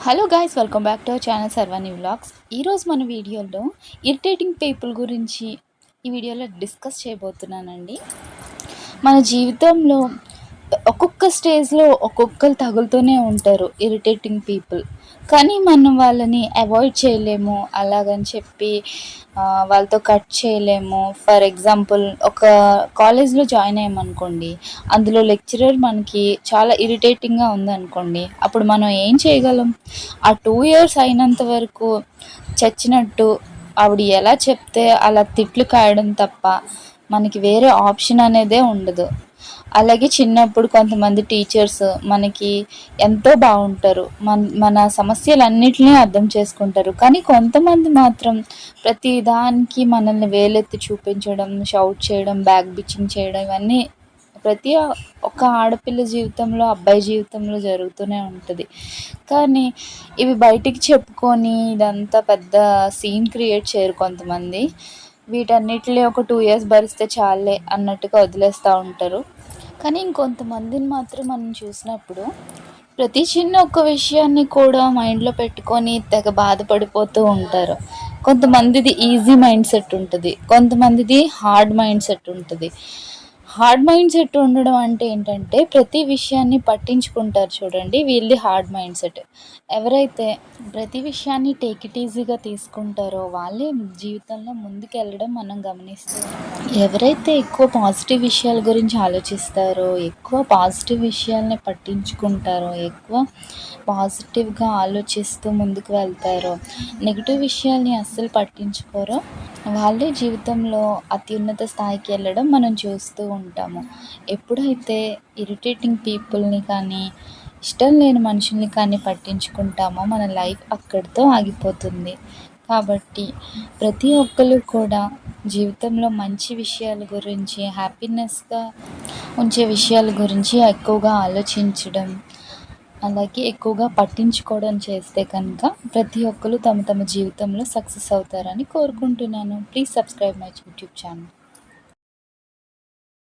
Hello guys welcome back to our channel Sarvani vlogs ఈరోజు మన వీడియోలో ఇరిటేటింగ్ పీపుల్ గురించి ఈ వీడియోలో డిస్కస్ చేయబోతున్నానండి. మన జీవితంలో ఒక్కొక్క స్టేజ్లో ఒక్కొక్కరు తగులుతూనే ఉంటారు ఇరిటేటింగ్ పీపుల్ కానీ మనం వాళ్ళని అవాయిడ్ చేయలేము. అలాగని చెప్పి వాళ్ళతో కట్ చేయలేము. ఫర్ ఎగ్జాంపుల్ ఒక కాలేజ్లో జాయిన్ అయ్యామనుకోండి అందులో లెక్చరర్ మనకి చాలా ఇరిటేటింగ్గా ఉందనుకోండి అప్పుడు మనం ఏం చేయగలం? ఆ టూ ఇయర్స్ అయినంత వరకు చచ్చినట్టు ఆవిడ ఎలా చెప్తే అలా తిట్లు కాయడం తప్ప మనకి వేరే ఆప్షన్ అనేదే ఉండదు. అలాగే చిన్నప్పుడు కొంతమంది టీచర్స్ మనకి ఎంతో బాగుంటారు. మన మన సమస్యలన్నిటినీ అర్థం చేసుకుంటారు. కానీ కొంతమంది మాత్రం ప్రతి దానికి మనల్ని వేలెత్తి చూపించడం షౌట్ చేయడం బ్యాక్ బిచ్చింగ్ చేయడం ఇవన్నీ ప్రతి ఒక్క ఆడపిల్ల జీవితంలో అబ్బాయి జీవితంలో జరుగుతూనే ఉంటుంది. కానీ ఇవి బయటికి చెప్పుకొని ఇదంతా పెద్ద సీన్ క్రియేట్ చేయరు కొంతమంది. వీటన్నిటిని ఒక టూ ఇయర్స్ భరిస్తే చాలే అన్నట్టుగా వదిలేస్తూ ఉంటారు. కానీ ఇంకొంతమందిని మాత్రం మనం చూసినప్పుడు ప్రతి చిన్న ఒక్క విషయాన్ని కూడా మైండ్లో పెట్టుకొని తెగ బాధపడిపోతూ ఉంటారు. కొంతమందిది ఈజీ మైండ్ సెట్ ఉంటుంది. కొంతమందిది హార్డ్ మైండ్ సెట్ ఉంటుంది. హార్డ్ మైండ్ సెట్ ఉండడం అంటే ఏంటంటే ప్రతి విషయాన్ని పట్టించుకుంటారు చూడండి వీళ్ళది హార్డ్ మైండ్ సెట్ ఎవరైతే ప్రతి విషయాన్ని టేక్ ఇట్ ఈజీగా తీసుకుంటారో వాళ్ళే జీవితంలో ముందుకు వెళ్ళడం మనం గమనిస్తూ ఎవరైతే ఎక్కువ పాజిటివ్ విషయాల గురించి ఆలోచిస్తారో ఎక్కువ పాజిటివ్ విషయాల్ని పట్టించుకుంటారో ఎక్కువ పాజిటివ్గా ఆలోచిస్తూ ముందుకు వెళ్తారో నెగిటివ్ విషయాల్ని అస్సలు పట్టించుకోరో వాళ్ళే జీవితంలో అత్యున్నత స్థాయికి వెళ్ళడం మనం చూస్తూ ఉంటాము. ఎప్పుడైతే ఇరిటేటింగ్ పీపుల్ని కానీ ఇష్టం లేని మనుషుల్ని కానీ పట్టించుకుంటామో మన లైఫ్ అక్కడితో ఆగిపోతుంది. కాబట్టి ప్రతి ఒక్కరు కూడా జీవితంలో మంచి విషయాల గురించి హ్యాపీనెస్గా ఉంచే విషయాల గురించి ఎక్కువగా ఆలోచించడం అలాగే ఎక్కువగా పట్టించుకోవడం చేస్తే కనుక ప్రతి ఒక్కరు తమ తమ జీవితంలో సక్సెస్ అవుతారని కోరుకుంటున్నాను. Please subscribe my YouTube channel